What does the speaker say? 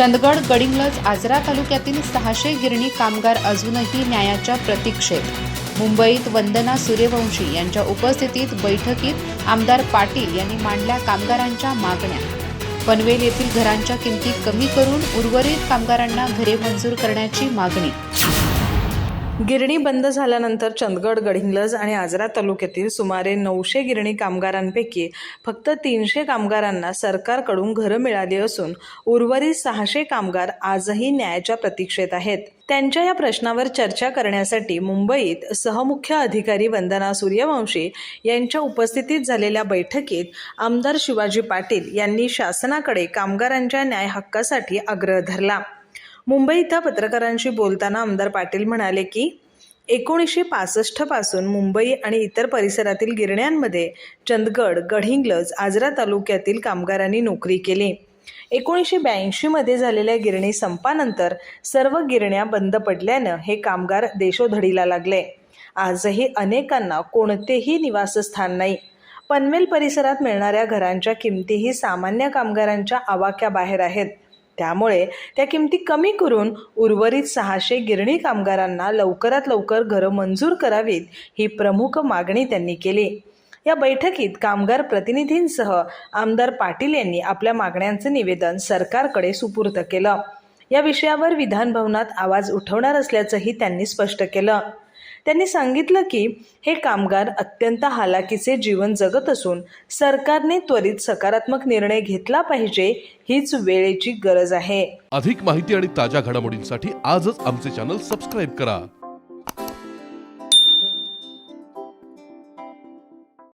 चंदगड गडिंग्लज आजरा तालुक्यातील सहाशे गिरणी कामगार अजूनही न्यायाच्या प्रतीक्षेत. मुंबईत वंदना सूर्यवंशी यांच्या उपस्थितीत बैठकीत आमदार पाटील यांनी मांडल्या कामगारांच्या मागण्या. पनवेल येथील घरांच्या किमती कमी करून उर्वरित कामगारांना घरे मंजूर करण्याची मागणी. गिरणी बंद झाल्यानंतर चंदगड गडिंग्लज आणि आजरा तालुक्यातील सुमारे नऊशे गिरणी कामगारांपैकी फक्त तीनशे कामगारांना सरकारकडून घरं मिळाली असून उर्वरित सहाशे कामगार आजही न्यायाच्या प्रतीक्षेत आहेत. त्यांच्या या प्रश्नावर चर्चा करण्यासाठी मुंबईत सहमुख्य अधिकारी वंदना सूर्यवंशी यांच्या उपस्थितीत झालेल्या बैठकीत आमदार शिवाजी पाटील यांनी शासनाकडे कामगारांच्या न्याय हक्कासाठी आग्रह धरला. मुंबई इथं पत्रकारांशी बोलताना आमदार पाटील म्हणाले की एकोणीसशे पासष्टपासून मुंबई आणि इतर परिसरातील गिरण्यांमध्ये चंदगड गडहिंग्लज आजरा तालुक्यातील कामगारांनी नोकरी केली. एकोणीसशे ब्याऐंशीमध्ये झालेल्या गिरणी संपानंतर सर्व गिरण्या बंद पडल्यानं हे कामगार देशोधडीला लागले. आजही अनेकांना कोणतेही निवासस्थान नाही. पनवेल परिसरात मिळणाऱ्या घरांच्या किमतीही सामान्य कामगारांच्या आवाक्याबाहेर आहेत. त्यामुळे त्या किमती कमी करून उर्वरित सहाशे गिरणी कामगारांना लवकरात लवकर घरं मंजूर करावीत ही प्रमुख मागणी त्यांनी केली. या बैठकीत कामगार प्रतिनिधींसह आमदार पाटील यांनी आपल्या मागण्यांचं निवेदन सरकारकडे सुपूर्द केलं. या विषयावर विधानभवनात आवाज उठवणार असल्याचंही त्यांनी स्पष्ट केलं. त्यांनी सांगितलं की हे कामगार अत्यंत हालाकीचे जीवन जगत असून सरकारने त्वरित सकारात्मक निर्णय घेतला पाहिजे हीच वेळेची गरज आहे. अधिक माहिती आणि ताज्या घडामोडींसाठी आजच आमचे चॅनल सबस्क्राईब करा.